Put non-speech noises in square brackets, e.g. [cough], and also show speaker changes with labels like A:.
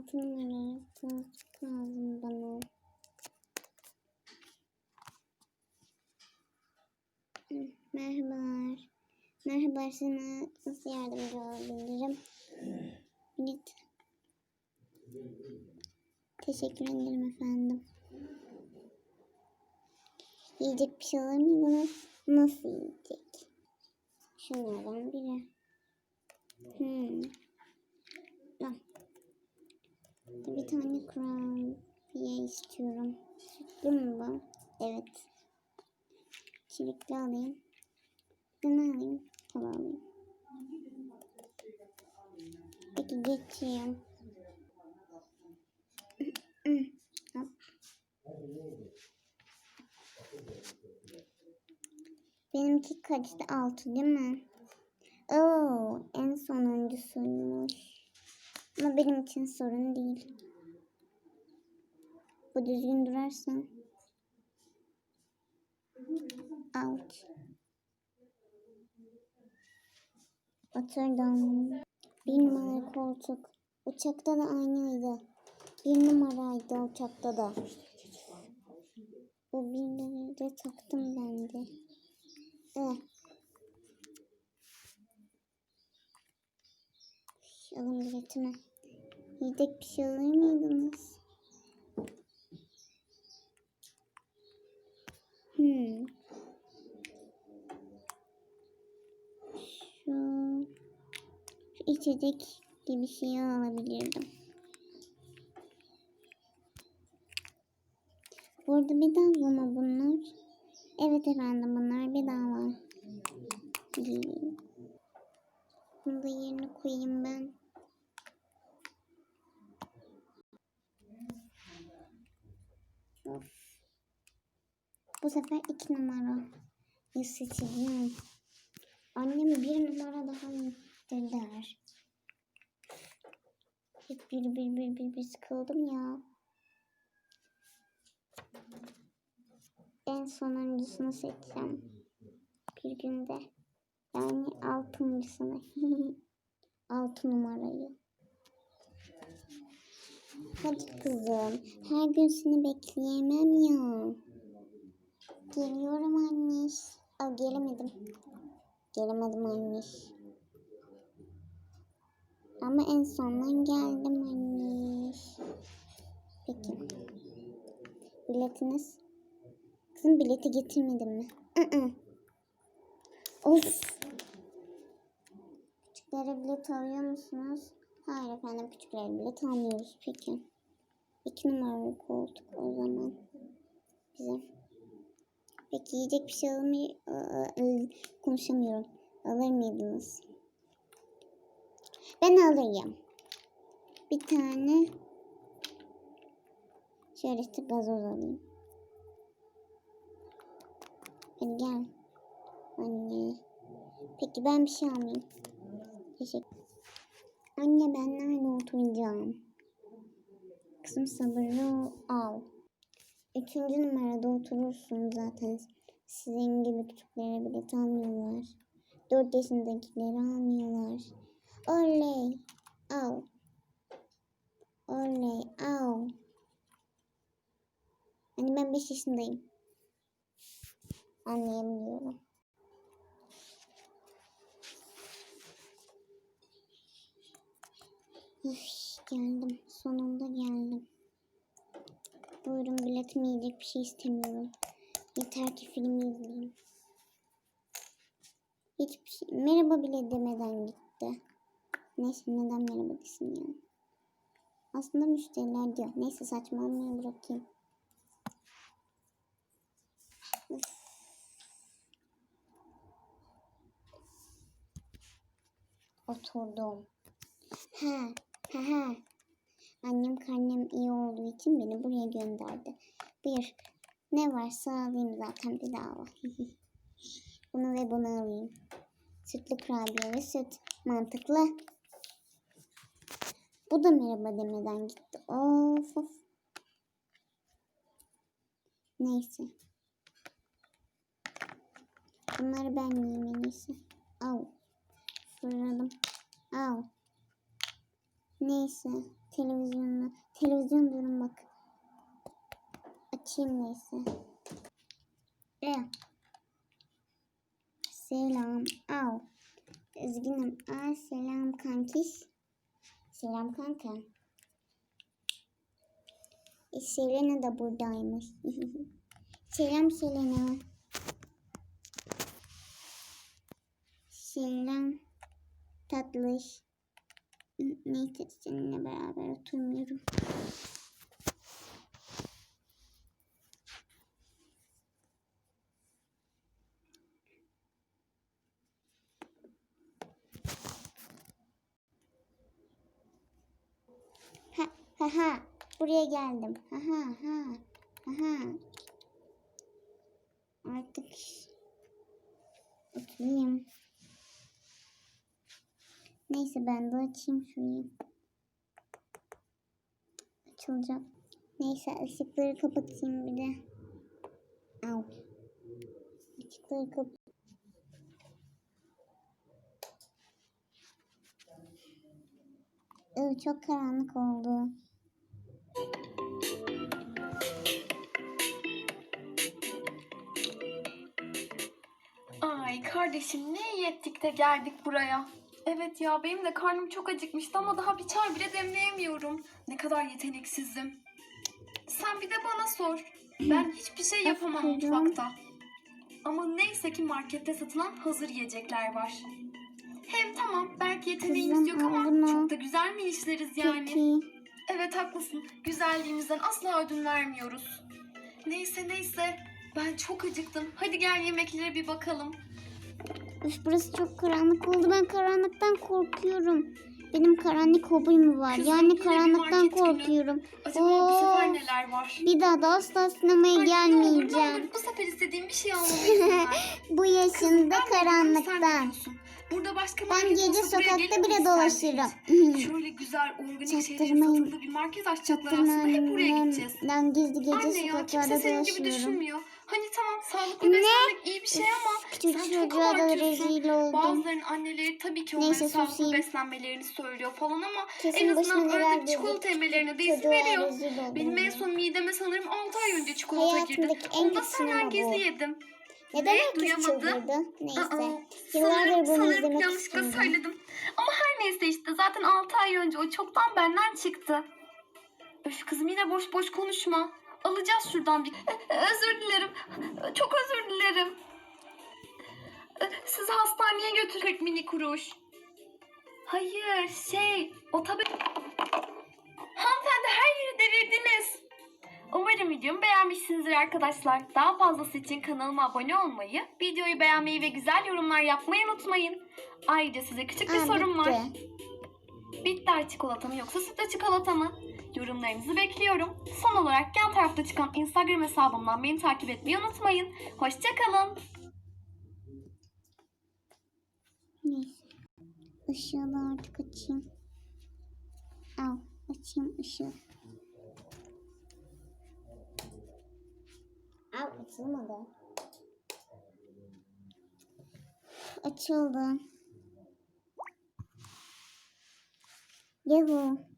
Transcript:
A: Altı numara koltuk lazım bana. Merhabalar. Merhaba sana nasıl yardımcı olabilirim? Evet. Teşekkür ederim efendim. Yiyecek bir şey alır mıydınız? Nasıl yiyecek? Şunlardan biri. Hmm. Al. Bir tane kurabiye istiyorum. Sütlü mü bu? Evet. Çilekli alayım. Ne alayım? Kola alayım. Peki geçeyim. Benimki kaçtı? Altı değil mi? Oo, en sonuncusuymuş. Ama benim için sorun değil. Bu düzgün durarsa. Ouch. Oturdum. Bir numara koltuk. Uçakta da aynıydı. Bir numaraydı uçakta da. Bu birleri de taktım ben de. Eh. Alın biletimi. Yiyecek bir şey alır mıydınız? İçecek gibi şey alabilirdim. Burada bedava mı bunlar? Evet efendim bunlar bedava. Bunu da yerine koyayım ben. Of. Bu sefer iki numara. seçeceğim. Annem bir numara daha iyidir der. Hep bir bir bir bir bir sıkıldım ya. En sonuncusunu seçeceğim. Bir günde. Yani altıncısını. [laughs] Altı numarayı. Hadi kızım. Her gün seni bekleyemem ya. Geliyorum anneş. Aa, gelemedim. Gelemedim anneş. Ama en sondan geldim anneş. Peki. Biletiniz? Kızım bileti getirmedin mi? Hı Of. Küçüklere bilet alıyor musunuz? Hayır efendim küçüklere bilet almıyoruz. Peki. İki numaralı koltuk o zaman. Güzel. Peki yiyecek bir şey alır mı? Konuşamıyorum. Alır mıydınız? Ben alayım. Bir tane şöyle işte gazoz alayım. Hadi gel. Anne. Peki ben bir şey almayayım. Teşekkür. Anne ben nerede oturacağım? Kızım sabırlı al. Üçüncü numarada oturursun zaten. Sizin gibi küçüklere bilet almıyorlar. Dört yaşındakileri almıyorlar. Oley. Al. Oley. Al. Hani ben beş yaşındayım. Anlayabiliyorum. Üf, geldim. Sonunda geldim. Buyurun biletimi yiyecek bir şey istemiyorum. Yeter ki filmi izleyeyim. Hiçbir şey. Merhaba bile demeden gitti. Neyse neden merhaba desin ya. Aslında müşteriler diyor. Neyse saçmalamayı bırakayım. Üf. Oturdum. Ha, ha ha. Annem karnem iyi olduğu için beni buraya gönderdi. Bir, ne varsa alayım zaten bedava. [laughs] bunu ve bunu alayım. Sütlü kurabiye ve süt. Mantıklı. Bu da merhaba demeden gitti. Of of. Neyse. Bunları ben yiyeyim en iyisi. Au. Fırladım. Au. Neyse. televizyonla. Televizyon durun bak. Açayım neyse. E. Selam. Au. Üzgünüm. Aa, selam kankiş. Selam kanka. E, Selena da buradaymış. [laughs] selam Selena. Selam tatlış. Neyse seninle beraber oturmuyorum. Ha ha ha. Buraya geldim. Ha ha ha. Ha ha. Artık oturayım. Neyse ben de açayım şurayı. Açılacak. Neyse ışıkları kapatayım bir de. Au. Işıkları kapat. Çok karanlık oldu.
B: Kardeşim ne iyi ettik de geldik buraya. Evet ya benim de karnım çok acıkmıştı ama daha bir çay bile demleyemiyorum. Ne kadar yeteneksizim. Sen bir de bana sor. Ben hiçbir şey yapamam mutfakta. Ama neyse ki markette satılan hazır yiyecekler var. Hem tamam belki yeteneğimiz yok ama çok da güzel mi işleriz yani? Evet haklısın. Güzelliğimizden asla ödün vermiyoruz. Neyse neyse. Ben çok acıktım. Hadi gel yemeklere bir bakalım.
A: Üf, burası çok karanlık oldu. Ben karanlıktan korkuyorum. Benim karanlık hobim var.
B: Kızım,
A: yani karanlıktan korkuyorum.
B: Acaba bu sefer neler var?
A: Bir daha da asla sinemaya
B: Ay, Ne olur, ne
A: gelmeyeceğim.
B: olur bu sefer istediğim bir şey [laughs] almalıyım.
A: Bu yaşında
B: Sen
A: karanlıktan.
B: Burada başka
A: Ben gece sokakta bile dolaşırım. [laughs]
B: Şöyle güzel organik şeylerin satıldığı bir market açacaklar aslında. Hep buraya gideceğiz.
A: Ben gizli gece
B: Anne ya
A: sokaklarda
B: kimse senin gibi düşünmüyor. Hani tamam sağlıklı beslenmek iyi bir şey ama
A: Küçük
B: sen çok
A: çocuğa da rezil oldum.
B: Bazılarının anneleri tabii ki onların
A: Neyse,
B: sağlıklı
A: susayım.
B: beslenmelerini söylüyor falan ama
A: Kesin
B: en
A: başına
B: azından
A: neler
B: arada bir çikolata
A: gelecek.
B: yemelerine de izin
A: Çocuğa
B: veriyor.
A: rezil oldum
B: Benim en son mideme sanırım 6 ay önce çikolata girdi.
A: Hayatımdaki en
B: Onu da
A: kötü
B: senden
A: sinema bu.
B: gizli yedim.
A: Neden
B: Ne?
A: herkes çıldırdı? Neyse.
B: Aa,
A: Yıllardır
B: sanırım,
A: bunu
B: sanırım
A: izlemek
B: yanlışlıkla
A: istedim.
B: söyledim. Ama her neyse işte zaten 6 ay önce o çoktan benden çıktı. Öf kızım yine boş boş konuşma. Alacağız şuradan bir... Özür dilerim. Çok özür dilerim. Sizi hastaneye götürecek mini kuruş. Hayır şey o tabii... Hanımefendi her yeri devirdiniz. Umarım videomu beğenmişsinizdir arkadaşlar. Daha fazlası için kanalıma abone olmayı, videoyu beğenmeyi ve güzel yorumlar yapmayı unutmayın. Ayrıca size küçük bir
A: Aa,
B: sorum var.
A: bitti.
B: Bitter çikolata mı yoksa sütlü çikolata mı? Yorumlarınızı bekliyorum. Son olarak yan tarafta çıkan Instagram hesabımdan beni takip etmeyi unutmayın. Hoşçakalın.
A: Neyse. Işığı da artık açayım. Al. Açayım ışığı. Al açılmadı. Açıldı. Yuhu.